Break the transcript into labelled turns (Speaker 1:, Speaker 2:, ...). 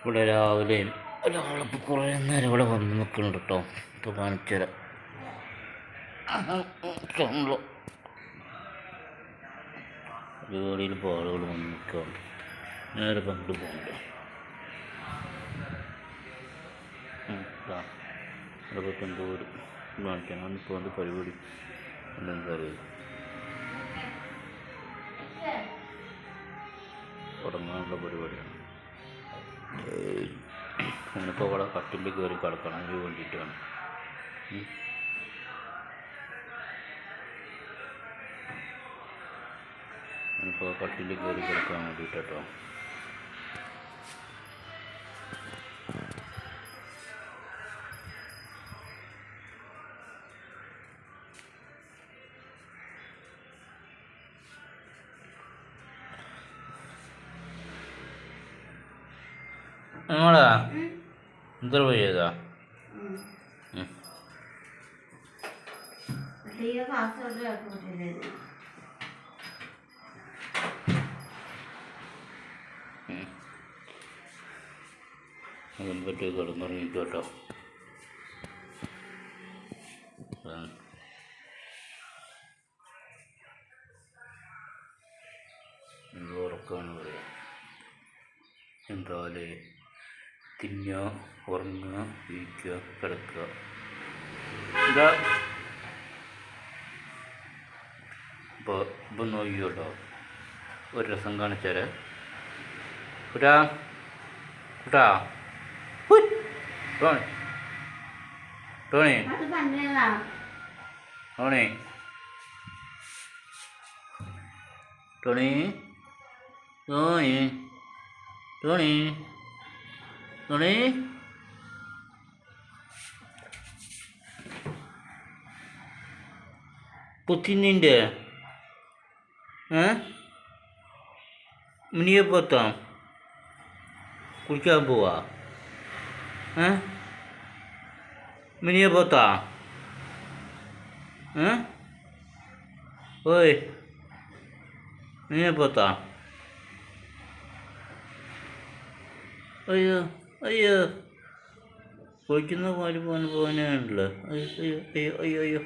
Speaker 1: ഇവിടെ രാവിലെ ഒരാളിപ്പോൾ കുറേ നേരം ഇവിടെ വന്ന് നിൽക്കുന്നുണ്ട് കേട്ടോ ഇപ്പോൾ കാണിച്ചു തരാം. പരിപാടിയിൽ ഇപ്പോൾ ആളുകൾ വന്ന് നിൽക്കുന്നുണ്ട് നേരെ പങ്കിട്ട് പോകുന്നുണ്ട് അതൊക്കെ എന്തോ കാണിക്കാൻ ഇപ്പോൾ അത് പരിപാടി? എന്താ അറിയില്ല. തുടങ്ങാനുള്ള പരിപാടിയാണ്. ഞാനിപ്പോൾ അവിടെ കട്ടിൽ കയറി കിടക്കണം അതിന് വേണ്ടിയിട്ടാണ്. ഞാനിപ്പോൾ കട്ടിൽ കയറി കിടക്കാൻ വേണ്ടിയിട്ടോ നിങ്ങളാ? എന്താ പോയതാ
Speaker 2: തീരെ പാസ്വേഡ് കേട്ടില്ലേ
Speaker 1: അതിനെ പറ്റി കിടന്നുറങ്ങിക്കോട്ടോ എന്ത് ഉറക്കമാണ് പറയാം? എന്താലേ തിന്നുക ഉറങ്ങുക ഇരിക്കുക കിടക്കുക. എന്താ ഇപ്പോൾ ഇപ്പം നോക്കിയോട്ടോ ഒരു രസം കാണിച്ചാൽ കുട്ടാ. കുട്ടാ. Tony. Tony. Tony. Tony. Tony. Tony. Noni. Putih ninde. Eh? Ini apa tuh? Kulca buah. Eh? Ini apa? Eh? Oi. Ini apa? Oh iya. അയ്യോ. പോയിക്കുന്ന പോലെ പോകാൻ പോകാനേ ഉണ്ടല്ലോ അയ്യോ അയ്യോ അയ്യോ അയ്യോ അയ്യോ.